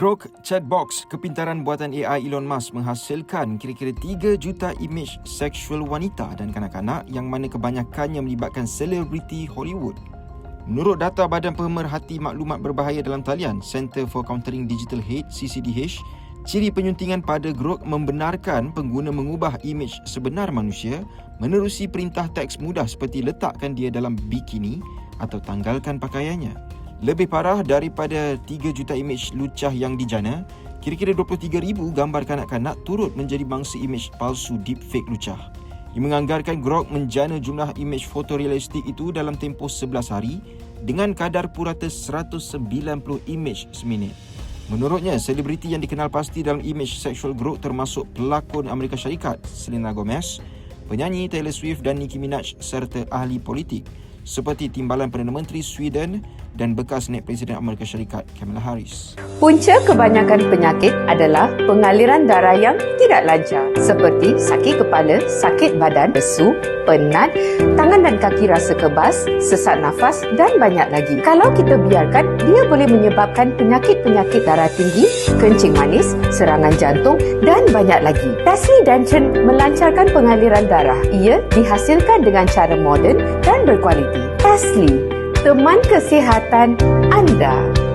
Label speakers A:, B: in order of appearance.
A: Grok Chatbox, kepintaran buatan AI Elon Musk menghasilkan kira-kira 3 juta imej seksual wanita dan kanak-kanak yang mana kebanyakannya melibatkan selebriti Hollywood. Menurut data Badan Pemerhati Maklumat Berbahaya dalam Talian, Center for Countering Digital Hate CCDH, ciri penyuntingan pada Grok membenarkan pengguna mengubah imej sebenar manusia menerusi perintah teks mudah seperti letakkan dia dalam bikini atau tanggalkan pakaiannya. Lebih parah daripada 3 juta imej lucah yang dijana, kira-kira 23,000 gambar kanak-kanak turut menjadi bangsa imej palsu deepfake lucah. Ia menganggarkan Grok menjana jumlah imej fotorealistik itu dalam tempoh 11 hari dengan kadar purata 190 imej seminit. Menurutnya, selebriti yang dikenal pasti dalam imej seksual Grok termasuk pelakon Amerika Syarikat Selena Gomez, penyanyi Taylor Swift dan Nicki Minaj serta ahli politik seperti Timbalan Perdana Menteri Sweden dan bekas naib Presiden Amerika Syarikat Kamala Harris.
B: Punca kebanyakan penyakit adalah pengaliran darah yang tidak lancar seperti sakit kepala, sakit badan, lesu, penat, tangan dan kaki rasa kebas, sesak nafas dan banyak lagi. Kalau kita biarkan, dia boleh menyebabkan penyakit-penyakit darah tinggi, kencing manis, serangan jantung dan banyak lagi. Tasli Danchen melancarkan pengaliran darah. Ia dihasilkan dengan cara moden dan berkualiti. Tasli, teman kesihatan anda.